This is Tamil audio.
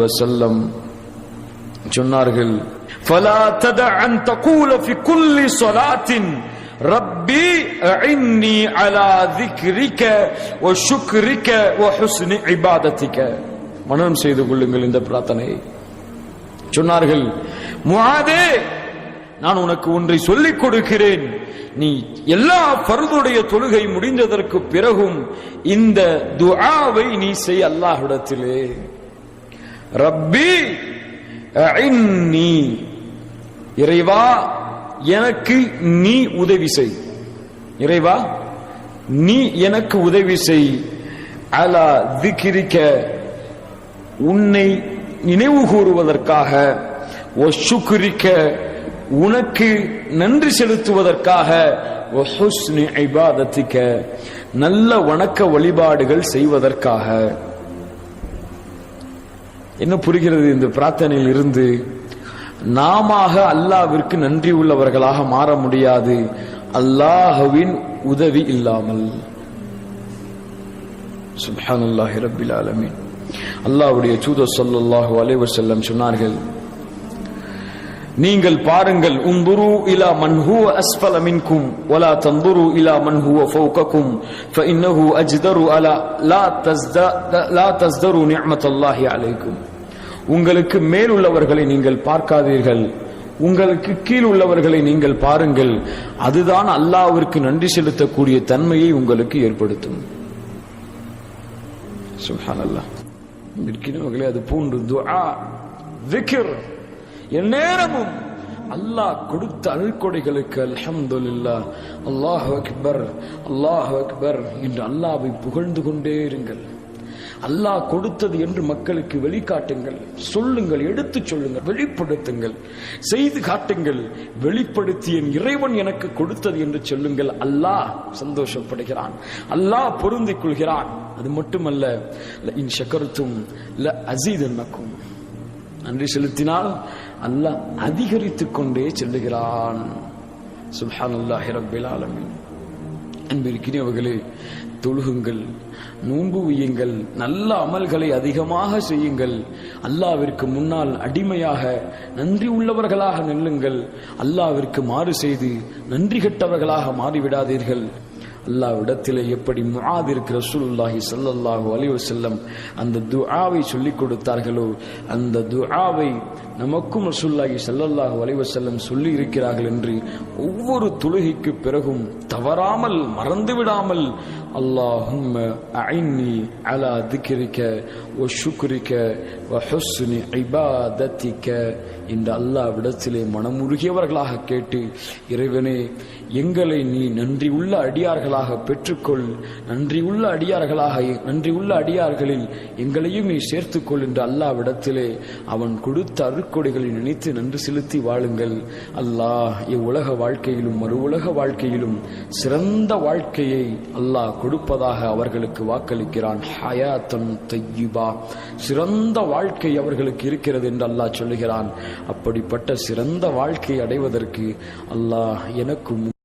வஸல்லம் சொன்னார்கள் فلا تدع أن تقول في كل صلاة ربي أعني على ذكرك وشكرك وحسن عبادتك மனனம் செய்து கொள்ளுங்கள் இந்த பிரார்த்தனை சொன்னார்கள் முஆதே நான் உனக்கு ஒன்றை சொல்லிக் கொடுக்கிறேன் நீ எல்லா பருதுடைய தொழுகை முடிந்ததற்கு பிறகும் இந்த துஆவை நீ செய் அல்லாஹ்விடத்திலே ரப்பி நீ இறைவா எனக்கு நீ உதவி செய். இறைவா நீ எனக்கு உதவி செய். அலா திகிரிக்க உன்னை நினைவு கூறுவதற்காக ஒசுக்குரிக்க உனக்கு நன்றி செலுத்துவதற்காக நல்ல வணக்க வழிபாடுகள் செய்வதற்காக. என்ன புரிகிறது இந்த பிரார்த்தனையில் இருந்து? நாம அல்லாவிற்கு நன்றி உள்ளவர்களாக மாற முடியாது. அல்லாஹுவின் உதவி இல்லாமல். சுப்ஹானல்லாஹி ரப்பில் ஆலமீன். அல்லாஹ்வுடைய தூதர் ஸல்லல்லாஹு அலைஹி வஸல்லம் சொன்னார்கள் நீங்கள் பாருங்கள் உந்துரு இலா மன்ஹு அஸ்பல மின்கும் வலா தந்துரு இலா மன்ஹு ஃபௌகக்கும் ஃபஇன்னஹு அஜ்தரு அலா லா தஸ்தா லா தஸ்தரு நிஅமத்தல்லாஹி அலைக்கும் உங்களுக்கு மேல் உள்ளவர்களை நீங்கள் பார்க்காதீர்கள். உங்களுக்கு கீழ் உள்ளவர்களை நீங்கள் பாருங்கள். அதுதான் அல்லாஹ்விற்கு நன்றி செலுத்தக்கூடிய தன்மையை உங்களுக்கு ஏற்படுத்தும். சுப்ஹானல்லாஹ். இருக்கிறவர்களே அது பூண்டு துஆ விக்ர் எந்நேரமும் அல்லாஹ் கொடுத்த அல்கொடைகளுக்கு அல்ஹம்துலில்லாஹ் அல்லாஹ் அக்பர் அல்லாஹ் அக்பர் என்று அல்லாவை புகழ்ந்து கொண்டே இருங்கள். அல்லாஹ் கொடுத்தது என்று மக்களுக்கு வெளிக்காட்டுங்கள். சொல்லுங்கள் எடுத்துச் சொல்லுங்கள் வெளிப்படுத்துங்கள். செய்து காட்டுங்கள். வெளிப்படுத்தி என் இறைவன் எனக்கு கொடுத்தது என்று சொல்லுங்கள். அல்லாஹ் சந்தோஷப்படுகிறான். அல்லாஹ் பொருந்திக் கொள்கிறான். அது மட்டுமல்ல இன் சக்கரத்தும் ல அசீதன்னக்கும் நன்றி செலுத்தினால் அல்லாஹ் அதிகரித்துக் கொண்டே செல்லுகிறான். சுல்ஹான் அல்லாஹி ரப்பில் ஆலமீன். அன்பிருக்கிறவர்களே தொழுகுங்கள் நோன்பு உய்யுங்கள் நல்ல அமல்களை அதிகமாக செய்யுங்கள். அல்லாவிற்கு முன்னால் அடிமையாக நன்றி உள்ளவர்களாக நில்லுங்கள். அல்லாவிற்கு மாறு செய்து நன்றி கெட்டவர்களாக மாறிவிடாதீர்கள். அல்லாவிடத்தில் எப்படி முஆதிற்கு ரசூலுல்லாஹி சல்லல்லாஹு அலிவ செல்லம் அந்த துஆவை சொல்லிக் கொடுத்தார்களோ அந்த துஆவை நமக்கும் ரசூல்லாஹி சல்லல்லாஹு அலிவ செல்லம் சொல்லி இருக்கிறார்கள் என்று ஒவ்வொரு தொழுகைக்கு பிறகும் தவறாமல் மறந்து விடாமல் அல்லாஹும்ம அஇன்னி அலா திக்ரிக ஒ சுக்ரிக்க வ ஹுஸ்னி இபாதத்திக இந்த அல்லாவிடத்திலே மனமுருகியவர்களாக கேட்டு இறைவனே எங்களை நீ நன்றி உள்ள அடியார்கள் அடியார்களாக பெற்றுக்கொள். நன்றியுள்ள அடியார்களாக நன்றியுள்ள அடியார்களில் எங்களையும் நீ சேர்த்துக்கொள் என்று அல்லாவிடத்திலே அவன் கொடுத்த அருக்கொடைகளை நினைத்து நன்றி செலுத்தி வாழுங்கள். அல்லாஹ் இவ்வுலக வாழ்க்கையிலும் மறு உலக வாழ்க்கையிலும் சிறந்த வாழ்க்கையை அல்லாஹ் கொடுப்பதாக அவர்களுக்கு வாக்களிக்கிறான். ஹயாத்தன் தையிபா சிறந்த வாழ்க்கை அவர்களுக்கு இருக்கிறது என்று அல்லாஹ் சொல்லுகிறான். அப்படிப்பட்ட சிறந்த வாழ்க்கை அடைவதற்கு அல்லாஹ் எனக்கும்